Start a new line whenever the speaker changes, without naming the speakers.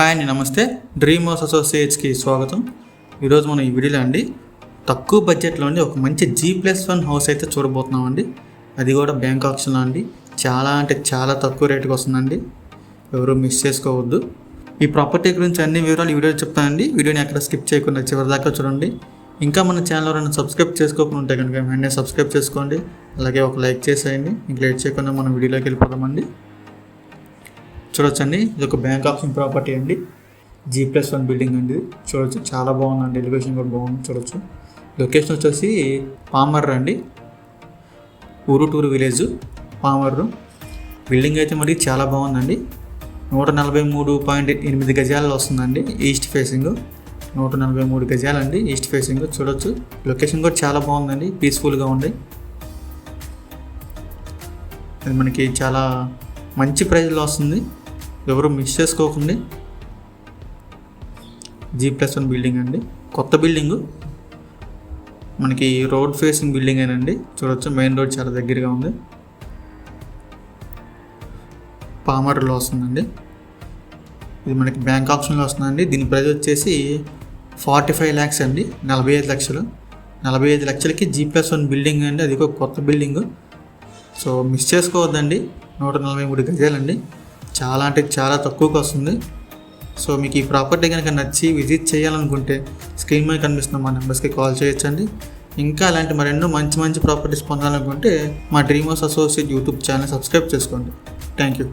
Hi అండి నమస్తే. Dream house అసోసియేట్స్కి స్వాగతం. ఈరోజు మనం ఈ వీడియోలో అండి తక్కువ బడ్జెట్లో అండి ఒక మంచి జీ ప్లస్ వన్ హౌస్ అయితే చూడబోతున్నామండి. అది కూడా బ్యాంక్ ఆప్షన్లో అండి. చాలా అంటే చాలా తక్కువ రేటుకి వస్తుందండి. ఎవరు మిస్ చేసుకోవద్దు. ఈ ప్రాపర్టీ గురించి అన్ని వివరాలు ఈ వీడియో చెప్తానండి. వీడియోని ఎక్కడ స్కిప్ చేయకుండా చివరి దాకా చూడండి. ఇంకా మన ఛానల్ ఎవరైనా సబ్స్క్రైబ్ చేసుకోకుండా ఉంటే కనుక వెంటనే సబ్స్క్రైబ్ చేసుకోండి. అలాగే ఒక లైక్ చేసేయండి. ఇంక లేట్ చేయకుండా మనం వీడియోలోకి వెళ్ళిపోదామండి. చూడొచ్చండి. ఇది ఒక బ్యాంక్ ఆఫ్ ప్రాపర్టీ అండి. జీ ప్లస్ వన్ బిల్డింగ్ అండి చూడొచ్చు. చాలా బాగుందండి. ఎలివేషన్ కూడా బాగుంది. చూడొచ్చు. లొకేషన్ వచ్చేసి పామర్రు అండి. ఊరుటూరు విలేజ్. పామర్రు బిల్డింగ్ అయితే మరి చాలా బాగుందండి. నూట నలభై మూడు పాయింట్ ఎనిమిది గజాలు వస్తుందండి. ఈస్ట్ ఫేసింగ్ నూట నలభై మూడు గజాలండి. ఈస్ట్ ఫేసింగ్ చూడొచ్చు. లొకేషన్ కూడా చాలా బాగుందండి. పీస్ఫుల్గా ఉంది. అది మనకి చాలా మంచి ప్రైజ్లో వస్తుంది. ఎవరు మిస్ చేసుకోకండి. జీ ప్లస్ వన్ బిల్డింగ్ అండి. కొత్త బిల్డింగు మనకి రోడ్ ఫేసింగ్ బిల్డింగ్ ఏనండి. చూడొచ్చు మెయిన్ రోడ్ చాలా దగ్గరగా ఉంది. పామర్లో వస్తుందండి. ఇది మనకి బ్యాంక్ ఆప్షన్లో వస్తుందండి. దీని ప్రైస్ వచ్చేసి ఫార్టీ ఫైవ్ ల్యాక్స్ అండి. నలభై ఐదు లక్షలు. నలభై ఐదు లక్షలకి జీ ప్లస్ వన్ బిల్డింగ్ అండి. అది ఒక కొత్త బిల్డింగ్ సో మిస్ చేసుకోవద్దండి. నూట నలభై మూడు గజాలండి. చాలా అంటే చాలా తక్కువకి వస్తుంది. సో మీకు ఈ ప్రాపర్టీ కనుక నచ్చి విజిట్ చేయాలనుకుంటే స్క్రీన్ మీద కనిపిస్తున్న మా నెంబర్స్కి కాల్ చేయొచ్చండి. ఇంకా అలాంటి మరెన్నో మంచి మంచి ప్రాపర్టీస్ పొందాలనుకుంటే మా dream house associate YouTube channel subscribe చేసుకోండి. Thank you